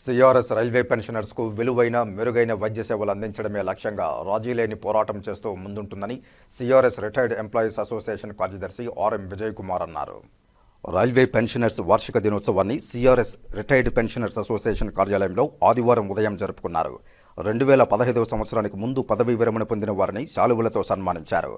CRS railway పెన్షనర్స్కు విలువైన మెరుగైన వైద్య సేవలు అందించడమే లక్ష్యంగా రాజీలేని పోరాటం చేస్తూ ముందుంటుందని సిఆర్ఎస్ రిటైర్డ్ ఎంప్లాయీస్ అసోసియేషన్ కార్యదర్శి ఆర్ఎం విజయ్ కుమార్ అన్నారు. రైల్వే పెన్షనర్స్ వార్షిక దినోత్సవాన్ని సిఆర్ఎస్ రిటైర్డ్ పెన్షనర్స్ అసోసియేషన్ కార్యాలయంలో ఆదివారం ఉదయం జరుపుకున్నారు. రెండు వేల పదహైదవ సంవత్సరానికి ముందు పదవీ విరమణ పొందిన వారిని శాలువులతో సన్మానించారు.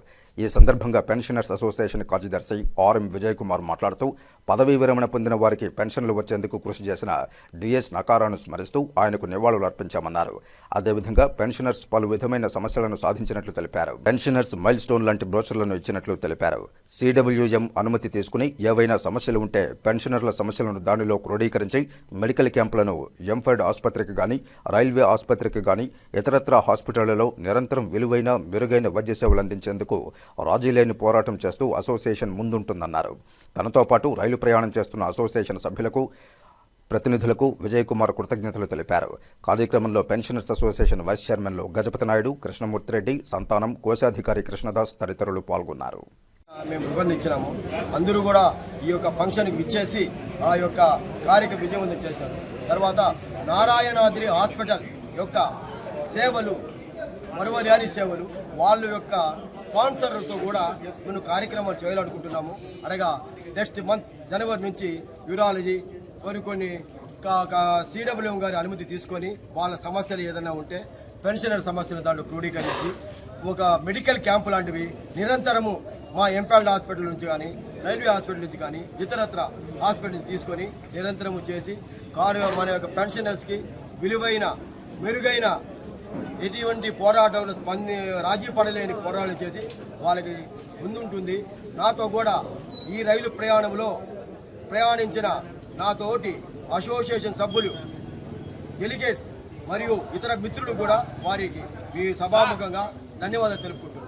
ఈ సందర్భంగా పెన్షనర్స్ అసోసియేషన్ కార్యదర్శి ఆర్ఎం విజయ్ కుమార్ మాట్లాడుతూ పదవీ విరమణ పొందిన వారికి పెన్షన్లు వచ్చేందుకు కృషి చేసిన డిఎస్ నకారాను స్మరిస్తూ ఆయనకు నివాళులు అర్పించామన్నారు. అదేవిధంగా పెన్షనర్స్ పలు విధమైన సమస్యలను సాధించినట్లు తెలిపారు. పెన్షనర్స్ మైల్ స్టోన్ లాంటి బ్రోచర్లను ఇచ్చినట్లు తెలిపారు. సిడబ్ల్యూఎం అనుమతి తీసుకుని ఏవైనా సమస్యలు ఉంటే పెన్షనర్ల సమస్యలను దానిలో క్రోడీకరించి మెడికల్ క్యాంపులను ఎంఫర్డ్ ఆసుపత్రికి కానీ రైల్వే ఆసుపత్రికి కానీ ఇతరత్ర హాస్పిటళ్ళలో నిరంతరం విలువైన మెరుగైన వైద్య సేవలు అందించేందుకు రాజీ లేని పోరాటం చేస్తూ అసోసియేషన్ ముందుంటుందన్నారు. తనతో పాటు రైలు ప్రయాణం చేస్తున్న అసోసియేషన్ సభ్యులకు ప్రతినిధులకు విజయ్ కుమార్ కృతజ్ఞతలు తెలిపారు. కార్యక్రమంలో పెన్షనర్స్ అసోసియేషన్ వైస్ చైర్మన్లు గజపతి నాయుడు కృష్ణమూర్తిరెడ్డి సంతానం కోశాధికారి కృష్ణదాస్ తదితరులు పాల్గొన్నారు. మేము రూపొందించినాము. అందరూ కూడా ఈ యొక్క ఫంక్షన్కి విచ్చేసి ఆ యొక్క కార్యక్రమ విజయవంతం చేశారు తర్వాత నారాయణాద్రి హాస్పిటల్ యొక్క సేవలు మరువరాని సేవలు వాళ్ళ యొక్క స్పాన్సర్లతో కూడా మేము కార్యక్రమాలు చేయాలనుకుంటున్నాము. అనగా నెక్స్ట్ మంత్ జనవరి నుంచి యూరాలజీ కొన్ని కొన్ని సిడబ్ల్యూఎం గారి అనుమతి తీసుకొని వాళ్ళ సమస్యలు ఏదైనా ఉంటే పెన్షనర్ సమస్యలు దాంట్లో క్రోడీకరించి ఒక మెడికల్ క్యాంపు లాంటివి నిరంతరము మా ఎంపాల్డ్ హాస్పిటల్ నుంచి కానీ రైల్వే హాస్పిటల్ నుంచి కానీ ఇతరత్ర హాస్పిటల్ నుంచి తీసుకొని నిరంతరము చేసి కారు మన యొక్క పెన్షనర్స్కి విలువైన మెరుగైన ఎటువంటి పోరాటాలు స్పంది రాజీ పడలేని పోరాటాలు చేసి వాళ్ళకి ముందుంటుంది. నాతో కూడా ఈ రైలు ప్రయాణంలో ప్రయాణించిన నాతోటి అసోసియేషన్ సభ్యులు డెలిగేట్స్ మరియు ఇతర మిత్రులు కూడా వారికి ఈ సభాముఖంగా ధన్యవాదాలు తెలుపుకుంటున్నాను.